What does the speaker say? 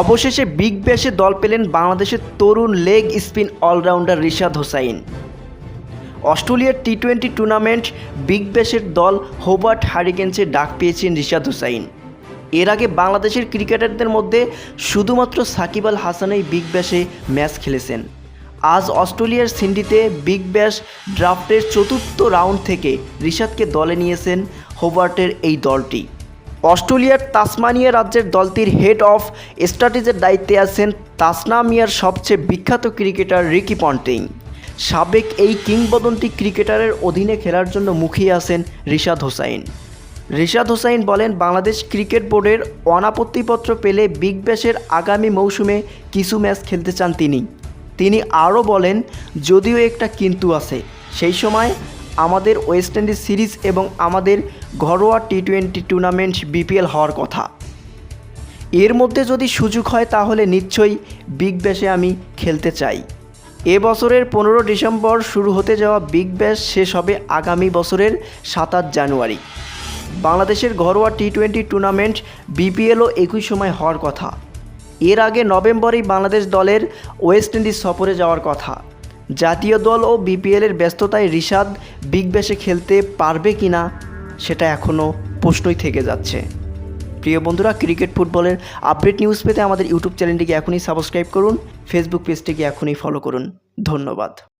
অবশেষে বিগ ব্যাশে দল পেলেন বাংলাদেশের তরুণ leg spin allrounder Rishad Hossain. অস্ট্রেলিয়ার টি টোয়েন্টি টুর্নামেন্ট বিগ ব্যাশের দল হোবার্ট হারিকেন্সে ডাক পেয়েছেন রিশাদ হোসাইন। এর আগে বাংলাদেশের ক্রিকেটারদের মধ্যে শুধুমাত্র সাকিব আল হাসানই বিগ ব্যাশে ম্যাচ খেলেছেন। আজ অস্ট্রেলিয়ার সিন্ডিতে বিগ ব্যাশ ড্রাফটের চতুর্থ রাউন্ড থেকে রিশাদকে দলে নিয়েছেন হোবার্টের এই দলটি। অস্ট্রেলিয়ার তাসমানিয়া রাজ্যের দলটির হেড অফ স্ট্র্যাটেজির দায়িত্বে আছেন তাসনামিয়ার সবচেয়ে বিখ্যাত ক্রিকেটার রিকি পন্টিং। সাবেক এই কিংবদন্তি ক্রিকেটারের অধীনে খেলার জন্য মুখিয়ে আছেন রিশাদ হোসাইন। রিশাদ হোসাইন বলেন, বাংলাদেশ ক্রিকেট বোর্ডের অনাপত্তিপত্র পেলে বিগ ব্যাশের আগামী মৌসুমে কিছু ম্যাচ খেলতে চান তিনি। তিনি আরও বলেন, যদিও একটা কিন্তু আছে, সেই সময় আমাদের ওয়েস্ট ইন্ডিজ সিরিজ এবং আমাদের ঘরোয়া টি টোয়েন্টি টুর্নামেন্ট বিপিএল হওয়ার কথা। এর মধ্যে যদি সুযোগ হয় তাহলে নিশ্চয়ই বিগ ব্যাশে আমি খেলতে চাই। এ বছরের পনেরো ডিসেম্বর শুরু হতে যাওয়া বিগ ব্যাশ শেষ হবে আগামী বছরের সাতাশ জানুয়ারি। বাংলাদেশের ঘরোয়া টি টোয়েন্টি টুর্নামেন্ট বিপিএলও একই সময় হওয়ার কথা। এর আগে নভেম্বরেই বাংলাদেশ দলের ওয়েস্ট ইন্ডিজ সফরে যাওয়ার কথা। জাতীয় দল ও বিপিএলের ব্যস্ততায় রিশাদ বিগ ব্যাশে খেলতে পারবে কি না, সেটা এখনও প্রশ্নই থেকে যাচ্ছে। প্রিয় বন্ধুরা, ক্রিকেট ফুটবলের আপডেট নিউজ পেতে আমাদের ইউটিউব চ্যানেলটিকে এখনই সাবস্ক্রাইব করুন, ফেসবুক পেজটিকে এখনই ফলো করুন। ধন্যবাদ।